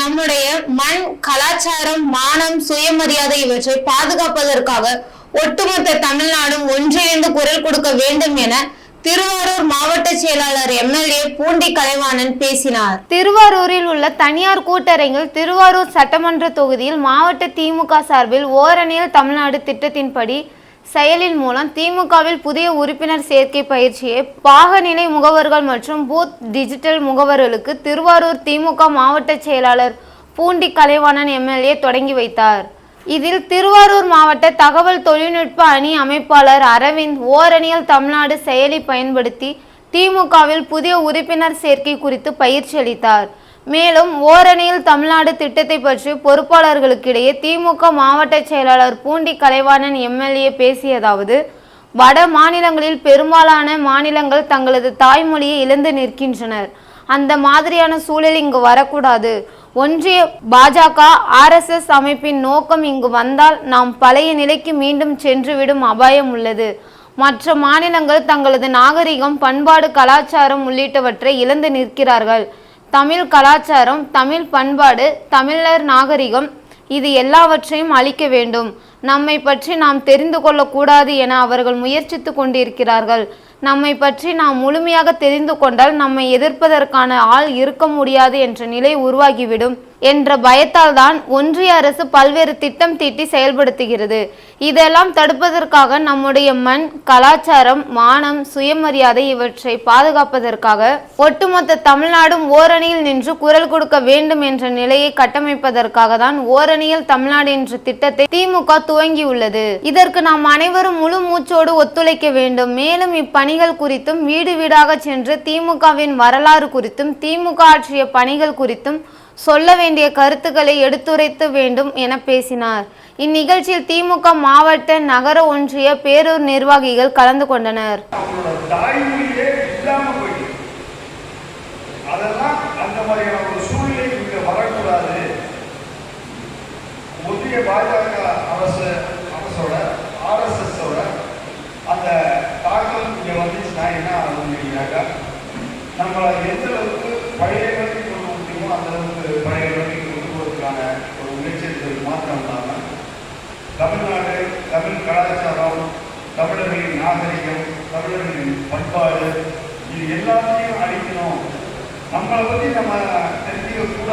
நம்முடைய மண் கலாச்சாரம் மானம் சுயமரியாதை இவற்றை பாதுகாப்பதற்காக ஒட்டுமொத்த தமிழ்நாடும் ஒன்றிணைந்து குரல் கொடுக்க வேண்டும் என திருவாரூர் மாவட்ட செயலாளர் எம்எல்ஏ பூண்டி கலைவாணன் பேசினார். திருவாரூரில் உள்ள தனியார் கூட்டரங்கில் திருவாரூர் சட்டமன்ற தொகுதியில் மாவட்ட திமுக சார்பில் ஓரணியில் தமிழ்நாடு திட்டத்தின்படி செயலின் மூலம் திமுகவில் புதிய உறுப்பினர் சேர்க்கை பயிற்சியை பாகநிலை முகவர்கள் மற்றும் பூத் டிஜிட்டல் முகவர்களுக்கு திருவாரூர் திமுக மாவட்ட செயலாளர் பூண்டி கலைவாணன் எம்எல்ஏ தொடங்கி வைத்தார். இதில் திருவாரூர் மாவட்ட தகவல் தொழில்நுட்ப அணி அமைப்பாளர் அரவிந்த் ஓரணியில் தமிழ்நாடு செயலி பயன்படுத்தி திமுகவில் புதிய உறுப்பினர் சேர்க்கை குறித்து பயிற்சி அளித்தார். மேலும் ஓரணியில் தமிழ்நாடு திட்டத்தை பற்றி பொறுப்பாளர்களுக்கிடையே திமுக மாவட்ட செயலாளர் பூண்டி கலைவாணன் எம்எல்ஏ பேசியதாவது வட மாநிலங்களில் பெரும்பாலான மாநிலங்கள் தங்களது தாய்மொழியை இழந்து நிற்கின்றனர். அந்த மாதிரியான சூழல் இங்கு வரக்கூடாது. ஒன்றிய பாஜக ஆர்எஸ்எஸ் அமைப்பின் நோக்கம் இங்கு வந்தால் நாம் பழைய நிலைக்கு மீண்டும் சென்றுவிடும் அபாயம் உள்ளது. மற்ற மாநிலங்கள் தங்களது நாகரிகம் பண்பாடு கலாச்சாரம் உள்ளிட்டவற்றை இழந்து நிற்கிறார்கள். தமிழ் கலாச்சாரம் தமிழ் பண்பாடு தமிழர் நாகரிகம் இது எல்லாவற்றையும் அழிக்க வேண்டும். நம்மை பற்றி நாம் தெரிந்து கொள்ளக்கூடாது என அவர்கள் முயற்சித்து கொண்டிருக்கிறார்கள். நம்மை பற்றி நாம் முழுமையாக தெரிந்து கொண்டால் நம்மை எதிர்ப்பதற்கான ஆள் இருக்க முடியாது என்ற நிலை உருவாகிவிடும் என்ற பயத்தால் தான் ஒன்றிய அரசு பல்வேறு திட்டம் தீட்டி செயல்படுத்துகிறது. இதெல்லாம் தடுப்பதற்காக நம்முடைய மண் கலாச்சாரம் மானம் சுயமரியாதை இவற்றை பாதுகாப்பதற்காக ஒட்டுமொத்த தமிழ்நாடும் ஓரணியில் நின்று குரல் கொடுக்க வேண்டும் என்ற நிலையை கட்டமைப்பதற்காக தான் ஓரணியில் தமிழ்நாடு என்ற திட்டத்தை திமுக துவங்கியுள்ளது. இதற்கு நாம் அனைவரும் முழு மூச்சோடு ஒத்துழைக்க வேண்டும். மேலும் இப்பணிகள் குறித்தும் வீடு வீடாக சென்று திமுகவின் வரலாறு குறித்தும் திமுக ஆற்றிய பணிகள் குறித்தும் சொல்ல வேண்டிய கருத்துக்களை எடுத்துரைத்து வேண்டும் என பேசினார். இந்நிகழ்ச்சியில் திமுக மாவட்ட நகர ஒன்றிய பேரூர் நிர்வாகிகள் கலந்து கொண்டனர். அதெல்லாம் அந்த மாதிரியான ஒரு சூழ்நிலை இங்க வரக்கூடாது ஒன்றிய பாஜக அரசு அரசோட ஆர்எஸ்எஸோட அந்த தாக்கம் இங்க வந்துச்சுன்னா என்ன ஆகுதுன்னாக்கா நம்மளை எந்த அளவுக்கு பழைய நிலைக்கு கொண்டு முடியுமோ அந்த அளவுக்கு பழைய நிலைக்கு கொண்டு போவதற்கான ஒரு முயற்சிகள் மாத்திரம் இல்லாமல் தமிழ்நாடு தமிழ் கலாச்சாரம் தமிழர்களின் நாகரிகம் தமிழர்களின் பண்பாடு இது எல்லாத்தையும் அழிக்கணும். நம்மளை பற்றி நம்ம தெரிஞ்சுக்க கூட